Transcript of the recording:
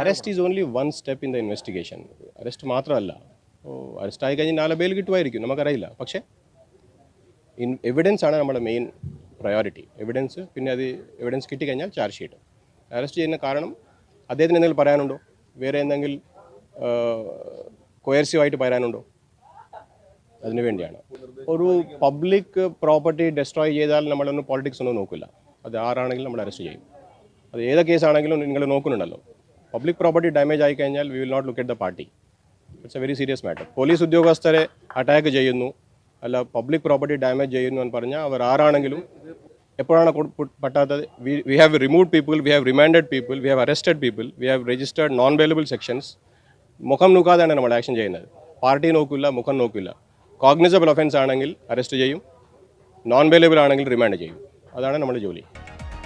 Arrest is only one step in the investigation arrest മാത്രമല്ല. Arrest ആയി കഴിഞ്ഞാൽ നാളെ ബെയിൽ കിട്ടുമായിരിക്കും. നമുക്കറിയില്ല. പക്ഷേ ഇൻ എവിഡൻസ് ആണ് നമ്മുടെ മെയിൻ പ്രയോറിറ്റി എവിഡൻസ് പിന്നെ അത് എവിഡൻസ് കിട്ടിക്കഴിഞ്ഞാൽ ചാർജ് ഷീറ്റ് അറസ്റ്റ് ചെയ്യുന്ന കാരണം അദ്ദേഹത്തിന് എന്തെങ്കിലും പറയാനുണ്ടോ? വേറെ എന്തെങ്കിലും കൊയർസീവായിട്ട് പറയാനുണ്ടോ? അതിനു വേണ്ടിയാണ്. ഒരു പബ്ലിക് പ്രോപ്പർട്ടി ഡെസ്ട്രോയ് ചെയ്താൽ നമ്മളൊന്നും പോളിറ്റിക്സ് ഒന്നും നോക്കില്ല. അത് ആരാണെങ്കിലും നമ്മൾ അറസ്റ്റ് ചെയ്യും. അത് ഏത് കേസാണെങ്കിലും നിങ്ങൾ നോക്കുന്നുണ്ടല്ലോ. പബ്ലിക് പ്രോപ്പർട്ടി ഡാമേജ് ആയി കഴിഞ്ഞാൽ we will not look at the party it's a very serious matter police ഉദ്യോഗസ്ഥരെ അറ്റാക്ക് ചെയ്യുന്നു. അല്ല പബ്ലിക് പ്രോപ്പർട്ടി ഡാമേജ് ചെയ്യുന്നു എന്ന് പറഞ്ഞാൽ അവർ ആരാണെങ്കിലും എപ്പോഴാണ് പറ്റാത്തത്? We have remove people we have remanded people we have arrested people we have registered non bailable sections മുഖം നോക്കാതെയാണ് നമ്മൾ ആക്ഷൻ ചെയ്യുന്നത്. പാർട്ടി നോക്കില്ല മുഖം നോക്കില്ല കോഗ്നിസബിൾ ഒഫൻസ് ആണെങ്കിൽ അറസ്റ്റ് ചെയ്യും. നോൺ വേലബിൾ ആണെങ്കിൽ റിമാൻഡ് ചെയ്യും. അതാണ് നമ്മുടെ ജോലി.